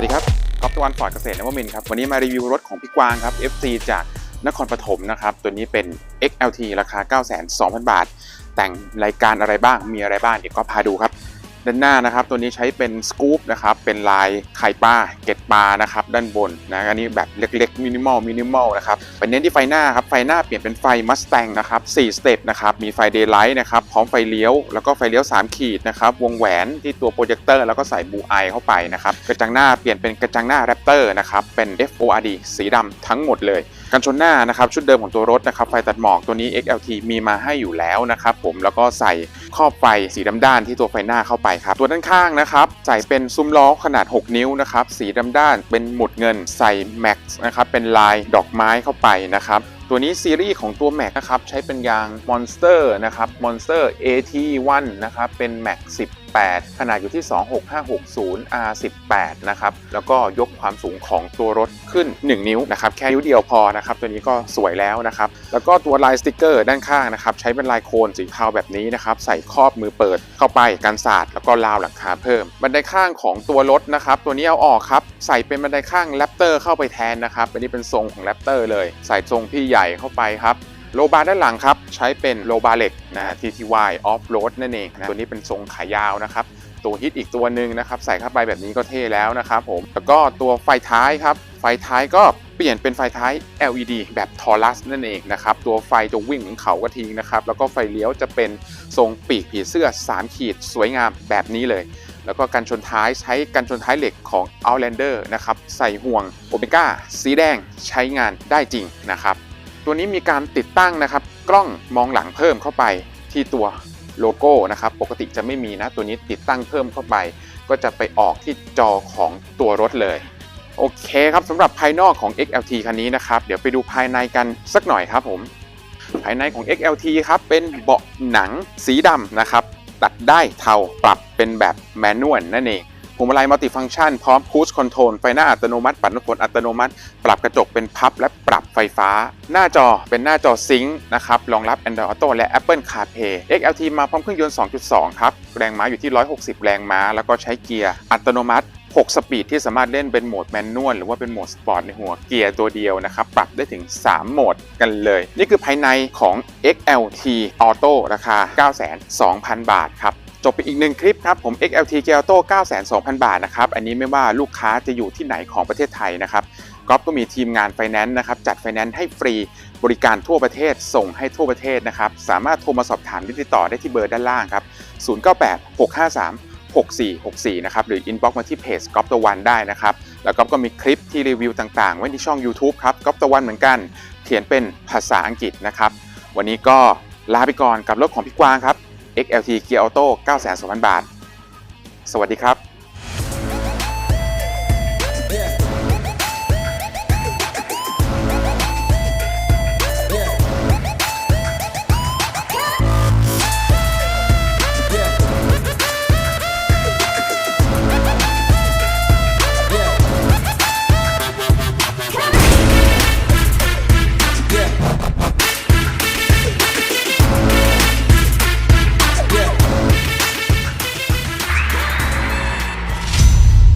วัสดีครับก๊อฟตะวันฟอร์ดเกษตรนวมินครับ วันนี้มารีวิวรถของพี่กวางครับ FC จากนครปฐมนะครับ ตัวนี้เป็น XLT ราคา 9 2 0 0 0 บาท แต่งรายการอะไรบ้าง มีอะไรบ้าง เดี๋ยวก็พาดูครับ ด้านหน้านะครับ ตัวนี้ใช้เป็นสกู๊ปนะครับ เป็นลายไข่ปลาเกล็ดปลานะครับ ด้านบนนะอันนี้แบบเล็กๆมินิมอลมินิมอลนะครับไปเน้นที่ไฟหน้าครับ ไฟหน้าเปลี่ยนเป็นไฟมัสแตงนะครับ4สเต็ปนะครับ มีไฟเดย์ไลท์นะครับ พร้อมไฟเลี้ยว แล้วก็ไฟเลี้ยว 3 ขีดนะครับ วงแหวนที่ตัวโปรเจคเตอร์แล้วก็ใส่บูไอเข้าไปนะครับ กระจังหน้าเปลี่ยนเป็นกระจังหน้าแรปเตอร์นะครับ เป็น FORD สีดำทั้งหมดเลย กันชนหน้านะครับชุดเดิมของตัวรถนะครับไฟตัดหมอกตัวนี้ XLT มีมาให้อยู่แล้วนะครับผมแล้วก็ใส่ครอบไฟสีดำด้านที่ตัวไฟหน้าเข้าไปครับตัวด้านข้างนะครับใส่เป็นซุ้มล้อขนาด 6 นิ้วนะครับสีดำด้านเป็นหมุดเงินใส่ Max นะครับเป็นลายดอกไม้เข้าไปนะครับตัวนี้ซีรีส์ของตัว Mac นะครับใช้เป็นยาง Monster นะครับ Monster AT1 นะครับเป็น Mac 18 ขนาดอยู่ที่ 26560 R18 นะครับ แล้วก็ยกความสูงของตัวรถขึ้น 1 นิ้วนะครับ แค่นิ้วเดียวพอนะครับ ตัวนี้ก็สวยแล้วนะครับ แล้วก็ตัวลายสติกเกอร์ด้านข้างนะครับ ใช้เป็นลายโคนสีเทาแบบนี้นะครับ ใส่ครอบมือเปิดเข้าไปกันศาสตร์แล้วก็ราวหลังคาเพิ่ม บันไดข้างของตัวรถนะครับ ตัวนี้เอาออกครับ ใส่เป็นบันไดข้างแรปเตอร์เข้าไปแทนนะครับ อันนี้เป็นทรงของแรปเตอร์เลย ใส่ทรงพี่ใหญ่เข้าไปครับ โลบาร์ด้านหลังครับ ใช้เป็นโลบาร์เหล็กนะ TTY Off Road นั่นเองนะตัวนี้เป็นทรงขายาวนะครับ ตัวฮิตอีกตัวหนึ่งนะครับ ใส่เข้าไปแบบนี้ก็เท่แล้วนะครับผม แล้วก็ตัวไฟท้ายครับ ไฟท้ายก็เปลี่ยนเป็นไฟท้าย LED แบบทอรัสนั่นเองนะครับ ตัวไฟตัววิ่งของเขาก็ทิ้งนะครับ แล้วก็ไฟเลี้ยวจะเป็นทรงปีกผีเสื้อ 3 ขีดสวยงามแบบนี้เลยแล้วก็กันชนท้ายใช้กันชนท้ายเหล็กของ Outlander นะครับ ใส่ห่วงโอเมก้าสีแดงใช้งานได้จริงนะครับ ตัวนี้มีการติดตั้งนะครับ กล้องมองหลังเพิ่มเข้าไปที่ตัวโลโก้นะครับ ปกติจะไม่มีนะ ตัวนี้ติดตั้งเพิ่มเข้าไป ก็จะไปออกที่จอของตัวรถเลย โอเคครับสำหรับภายนอกของ XLT คันนี้นะครับ เดี๋ยวไปดูภายในกันสักหน่อยครับผม ภายในของ XLT ครับเป็นเบาะหนังสีดำนะครับ ตัดได้เทาปรับเป็นแบบแมนนวลนั่นเอง วงมาลัยมัลติฟัง c t ชันพร้อมคู e คอนโทรลไฟหน้าอัตโนมัติ ปัดน้ำฝนอัตโนมัติ ปรับกระจกเป็นพับและปรับไฟฟ้า หน้าจอเป็นหน้าจอซิงค์นะครับรองรับ Android Auto และ Apple CarPlay XLT มาพร้อมเครื่องยนต์ 2.2 ครับ แรงม้าอยู่ที่ 160 แรงม้า แล้วก็ใช้เกียร์อัตโนมัติ 6 สปีดที่สามารถเล่นเป็นโหมดแมนนวลหรือว่าเป็นโหมดสปอร์ตในหัวเกียร์ตัวเดียวนะครับ ปรับได้ถึง 3 โหมดกันเลย นี่คือภายในของ XLT Auto ราคา 92,000 บาทครับ จบไปอีกหนึ่งคลิปครับผม XLT g e Auto 9,200,000 บาทนะครับ อันนี้ไม่ว่าลูกค้าจะอยู่ที่ไหนของประเทศไทยนะครับก๊อฟก็มีทีมงานไฟแนนซ์นะครับจัดไฟแนนซ์ให้ฟรีบริการทั่วประเทศส่งให้ทั่วประเทศนะครับสามารถโทรมาสอบถามหรือติดต่อได้ที่เบอร์ด้านล่างครับ 098 653 6464 นะครับ หรือ inbox มาที่เพจก๊อฟตะวันได้นะครับ แล้วก็ก็มีคลิปที่รีวิวต่างๆ ไว้ที่ช่อง YouTube ครับก๊อฟตะวันเหมือนกัน เขียนเป็นภาษาอังกฤษนะครับ วันนี้ก็ลาไปก่อนกับรถของพี่กวางครับ XLT Gear Auto 9,200,000 บาท สวัสดีครับ